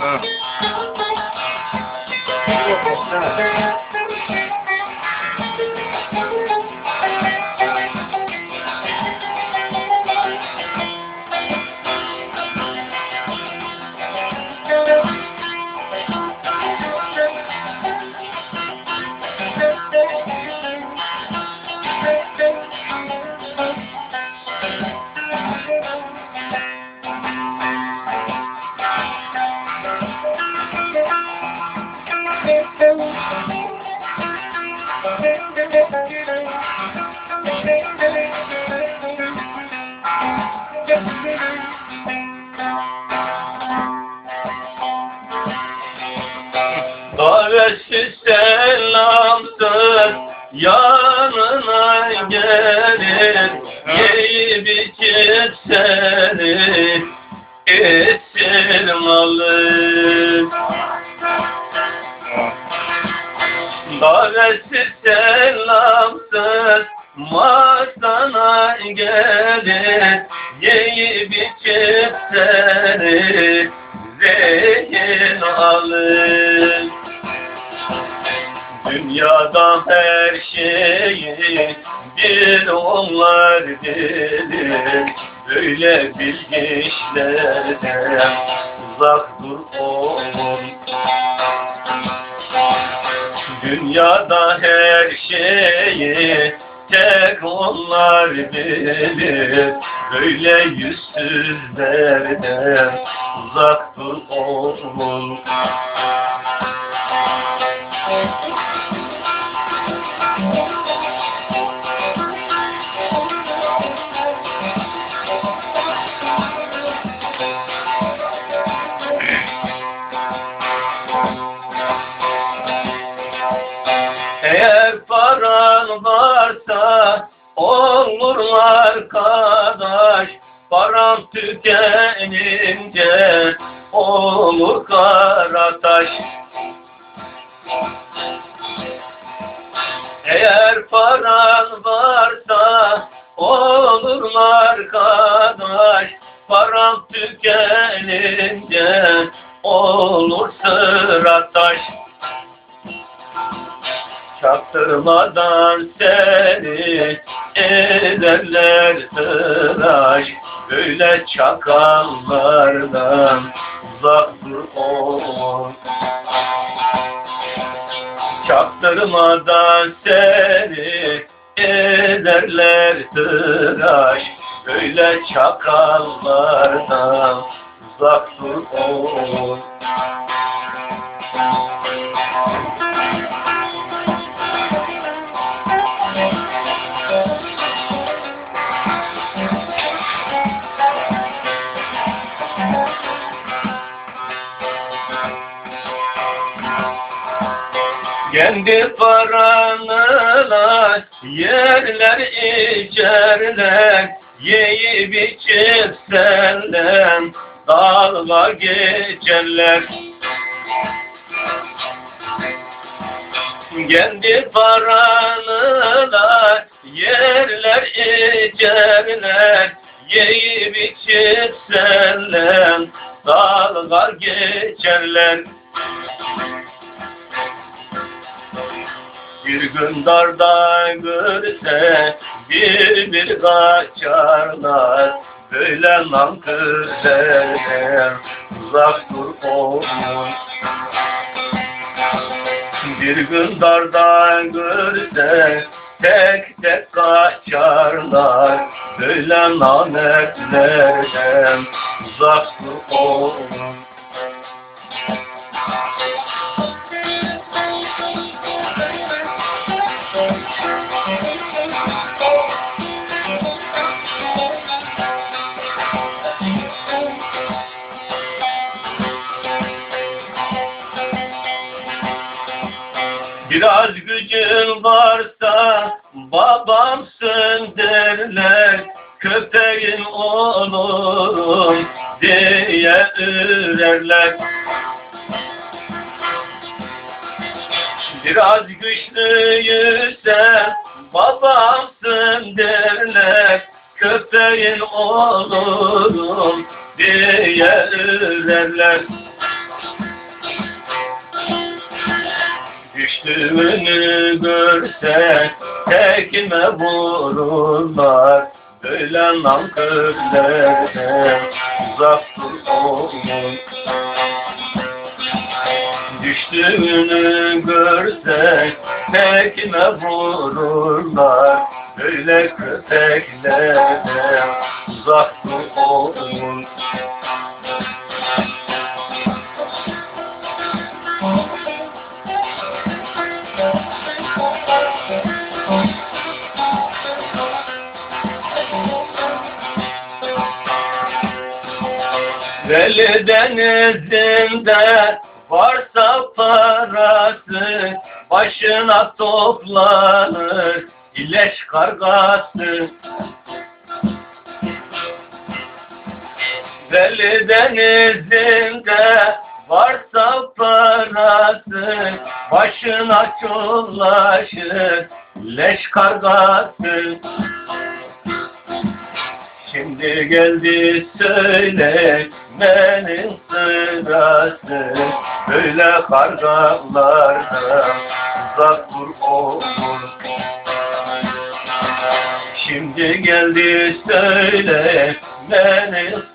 うん。Davetsiz selamsız yanına gelir Yiyip içip seni esir alır Davetsiz selamsız masana gelir Yiyip içip seni zehir alır. Dünyada her şeyi bir onlar bilir. Böyle bilgiçlerden uzak dur oğlum. Dünyada her şeyi tek onlar bilir Böyle yüzsüzlerden uzak dur oğlum olur arkadaş Param tükenince olur karataş. Eğer paran varsa olur arkadaş Param tükenince Çaktırmadan seni ederler tıraş Böyle çakallardan uzak dur oğlum Çaktırmadan seni ederler tıraş Böyle çakallardan uzak dur oğlum Kendi paranla yerler içerler Yiyip içip senden dalga geçerler. Kendi paranla yerler içerler Yiyip içip senden dalga geçerler Bir gün darda görse bir bir kaçarlar. Böyle nankörlerden uzak dur oğlum. Bir gün darda görse tek tek kaçarlar. Böyle namertlerden uzak dur oğlum Biraz gücün varsa babamsın derler Köpeğin olurum diye ürerler. Biraz güçlüysen babamsın derler Köpeğin olurum diye ürerler Düştüğünü görsen tekme vururlar. Böyle nankörlerden uzak dur Düştüğünü görsen tekme vururlar. Böyle köpeklerden uzak dur Veli denizinde varsa parası Başına toplanır ileş kargası. Veli denizinde varsa parası Başına çullaşır leş kargası. Şimdi geldi söylemenin sırası Böyle kargalardan uzak dur oğlum. Şimdi geldi söylemenin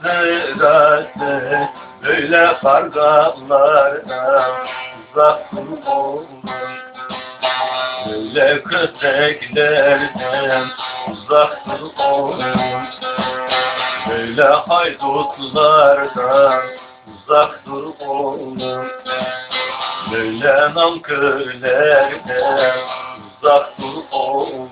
sırası Böyle kargalardan uzak dur oğlum. Böyle köpeklerden uzak dur oğlum Böyle haydutlardan uzak dur oğlum. Böyle namkörlerden uzak dur oğlum